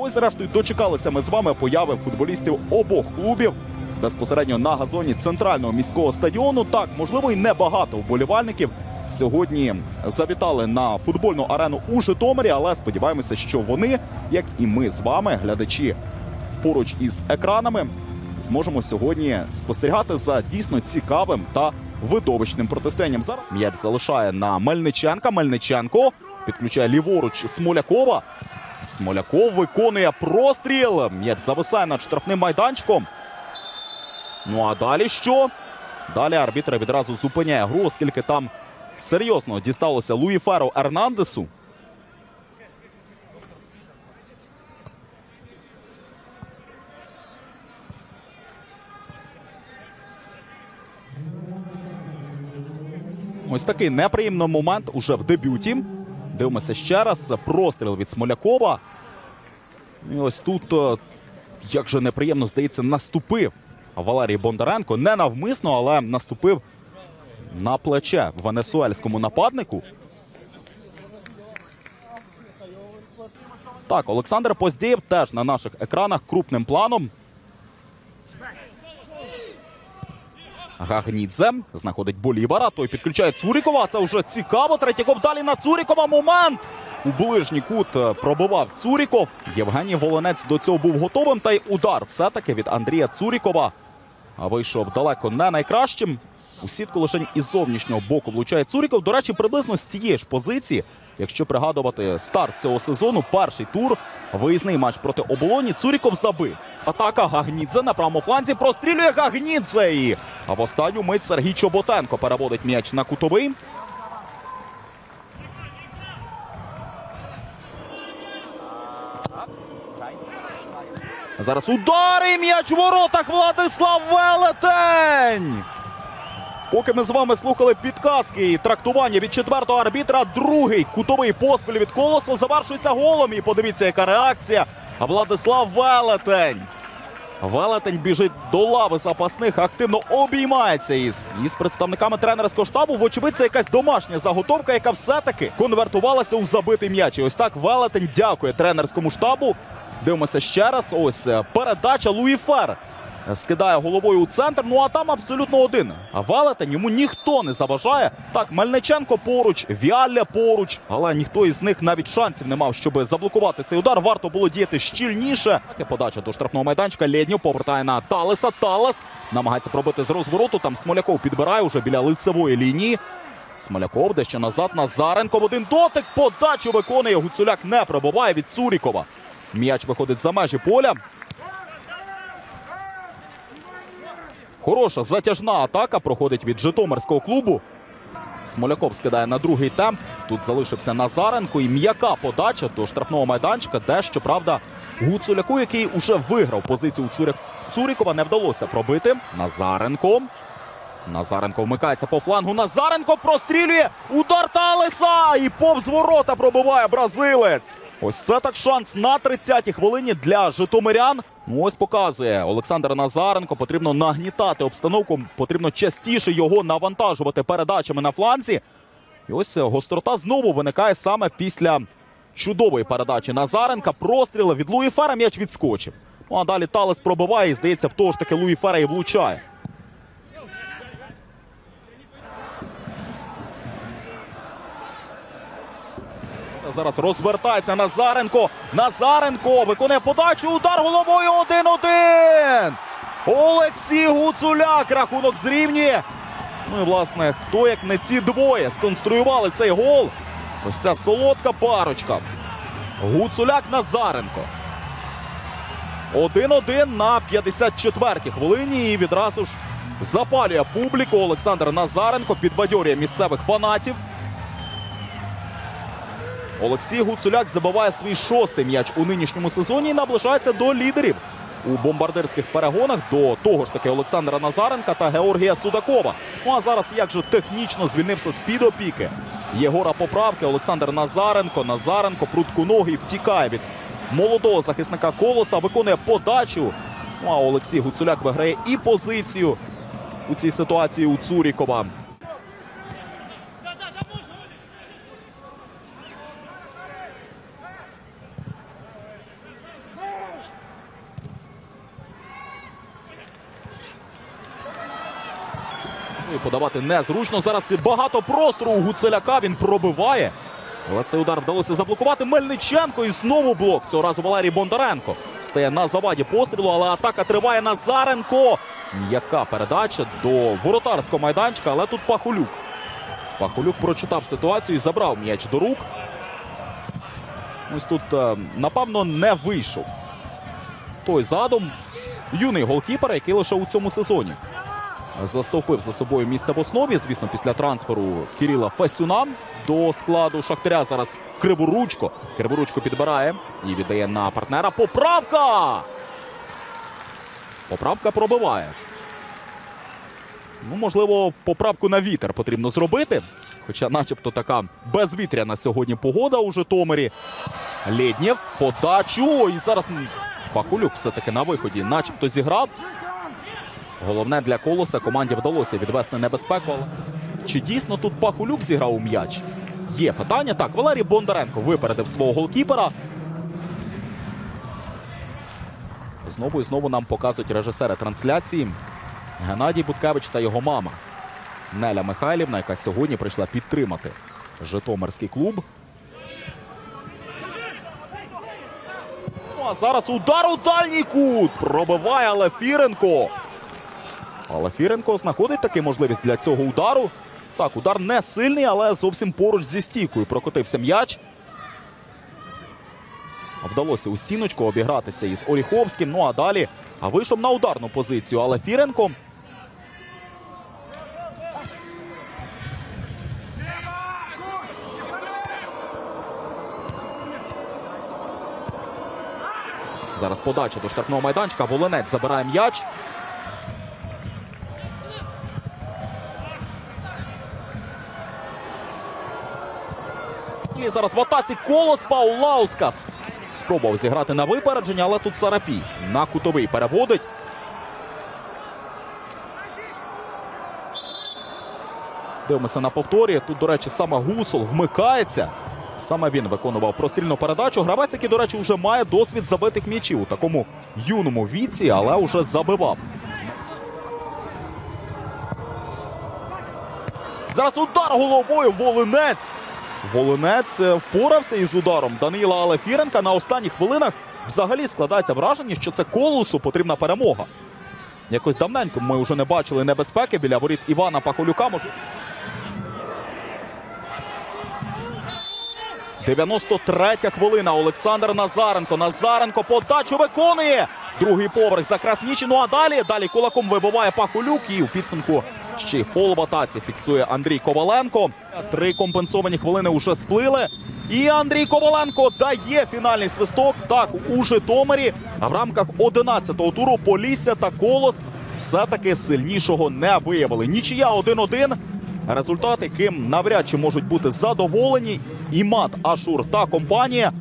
Ось, зрештою, дочекалися ми з вами появи футболістів обох клубів безпосередньо на газоні центрального міського стадіону. Так, можливо, і небагато вболівальників сьогодні завітали на футбольну арену у Житомирі, але сподіваємося, що вони, як і ми з вами, глядачі поруч із екранами, зможемо сьогодні спостерігати за дійсно цікавим та видовищним протистоянням. Зараз м'яч залишає на Мельниченка. Мельниченко підключає ліворуч Смолякова. Смоляков виконує простріл. М'яч зависає над штрафним майданчиком. Ну а далі що? Далі арбітр відразу зупиняє гру, оскільки там серйозно дісталося Луїферу Ернандесу. Ось такий неприємний момент уже в дебюті. Дивимося ще раз. Простріл від Смолякова. І ось тут, е, як же неприємно здається, наступив Валерій Бондаренко. Не навмисно, але наступив на плече венесуельському нападнику. Так, Олександр Поздєєв теж на наших екранах крупним планом. Гагнідзе знаходить Болівара. Той підключає Цурікова. Це вже цікаво. Третяков далі на Цурікова. Момент. У ближній кут е, пробивав Цуріков. Євгеній Волонець до цього був готовим. Та й удар все-таки від Андрія Цурікова. А вийшов далеко не найкращим. У сітку лише із зовнішнього боку влучає Цуріков. До речі, приблизно з цієї ж позиції, якщо пригадувати старт цього сезону, перший тур, виїзний матч проти оболоні. Цуріков забив. Атака Гагнідзе на правому фланзі прострілює Гагнідзе. І... А в останню мить Сергій Чоботенко переводить м'яч на кутовий. Зараз удари м'яч у воротах Владислав Велетень. Поки ми з вами слухали підказки і трактування від четвертого арбітра, другий кутовий поспіль від колоса завершується голом. І подивіться, яка реакція. Владислав Велетень. Велетень біжить до лави запасних, активно обіймається із, із представниками тренерського штабу. Вочевидь, це якась домашня заготовка, яка все-таки конвертувалася у забитий м'яч. І ось так Велетень дякує тренерському штабу. Дивимося ще раз. Ось е, передача Луї Фер. Е, Скидає головою у центр. Ну а там абсолютно один. А Велетень йому ніхто не заважає. Так, Мельниченко поруч, Віалля поруч, але ніхто із них навіть шансів не мав, щоб заблокувати цей удар. Варто було діяти щільніше. Так і подача до штрафного майданчика. Лєдньов повертає на Талеса. Талес намагається пробити з розвороту. Там Смоляков підбирає уже біля лицевої лінії. Смоляков дещо назад. Назаренко в один дотик. Подачу виконує. Гуцуляк не пробиває від Цурікова. М'яч виходить за межі поля. Хороша затяжна атака проходить від Житомирського клубу. Смоляков скидає на другий темп. Тут залишився Назаренко і м'яка подача до штрафного майданчика, де, щоправда, Гуцуляку, який уже виграв позицію. Цурікова, не вдалося пробити. Назаренко. Назаренко вмикається по флангу. Назаренко прострілює. Удар Талеса! І повз ворота пробиває бразилець. Ось це так шанс на 30-й хвилині для житомирян. Ну, ось показує Олександр Назаренко. Потрібно нагнітати обстановку. Потрібно частіше його навантажувати передачами на фланці. І ось гострота знову виникає саме після чудової передачі Назаренка. Простріли від Луї Фера м'яч відскочив. Ну а далі Талес пробиває і здається, в того ж таки Луї Фера і влучає. Це Зараз розвертається Назаренко. Назаренко виконує подачу. Удар головою 1-1. Олексій Гуцуляк. Рахунок зрівнює. Ну і власне, хто як не ці двоє сконструювали цей гол. Ось ця солодка парочка. Гуцуляк Назаренко. 1-1 на 54-й хвилині. І відразу ж запалює публіку. Олександр Назаренко підбадьорює місцевих фанатів. Олексій Гуцуляк забиває свій шостий м'яч у нинішньому сезоні і наближається до лідерів у бомбардирських перегонах до того ж таки Олександра Назаренка та Георгія Судакова. Ну а зараз як же технічно звільнився з під опіки Єгора Поправки. Олександр Назаренко. Назаренко прутку ноги і втікає від молодого захисника колоса. Виконує подачу. Ну а Олексій Гуцуляк виграє і позицію у цій ситуації у Цурікова. Далі подавати незручно. Зараз це багато простору у Гуцеляка. Він пробиває. Але цей удар вдалося заблокувати Мельниченко. І знову блок. Цього разу Валерій Бондаренко стає на заваді пострілу, але атака триває Назаренко. М'яка передача до воротарського майданчика, але тут Пахулюк. Пахулюк прочитав ситуацію і забрав м'яч до рук. Ось тут, е, напевно, не вийшов. Той задум юний голкіпер, який лише у цьому сезоні застовпив за собою місце в основі. Звісно, після трансферу Кирила Фесюна до складу Шахтаря. Зараз Криворучко. Криворучко підбирає і віддає на партнера. Поправка! Поправка пробиває. Ну, можливо, поправку на вітер потрібно зробити. Хоча, начебто, така безвітряна сьогодні погода у Житомирі. Лєднєв, подачу. І зараз Пахулюк все-таки на виході, начебто зіграв. Головне для колоса команді вдалося відвести небезпеку. Чи дійсно тут Пахулюк зіграв у м'яч? Є питання. Так, Валерій Бондаренко випередив свого голкіпера. Знову і знову нам показують режисери трансляції. Геннадій Буткевич та його мама Неля Михайлівна, яка сьогодні прийшла підтримати Житомирський клуб. Ну а зараз удар у дальній кут. Пробиває але Фіренко. Але Фіренко знаходить таки можливість для цього удару. Так, удар не сильний, але зовсім поруч зі стійкою прокотився м'яч. Вдалося у стіночку обігратися із Оріховським. Ну а далі а вийшов на ударну позицію. Але Фіренко Зараз подача до штрафного майданчика. Волинець забирає м'яч. І зараз в атаці колос Паулаускас. Спробував зіграти на випередження, але тут Сарапій на кутовий переводить. Дивимося на повторі. Тут, до речі, саме Гусол вмикається. Саме він виконував прострільну передачу. Гравець, який, до речі, вже має досвід забитих м'ячів у такому юному віці, але вже забивав. Зараз удар головою Волинець. Волинець впорався із ударом Данила Алефіренка. На останніх хвилинах взагалі складається враження, що це колосу потрібна перемога. Якось давненько ми вже не бачили небезпеки біля воріт Івана Пахолюка. Можливо. 93 хвилина. Олександр Назаренко. Назаренко подачу виконує. Другий поверх за Краснічину. А далі далі кулаком вибиває Пахулюк. І у підсумку ще й фол в атаці фіксує Андрій Коваленко. Три компенсовані хвилини уже сплили. І Андрій Коваленко дає фінальний свисток. Так, у Житомирі в рамках 11-го туру Полісся та Колос все-таки сильнішого не виявили. Нічия 1-1. Результат, яким навряд чи можуть бути задоволені. Імат Ашур та компанія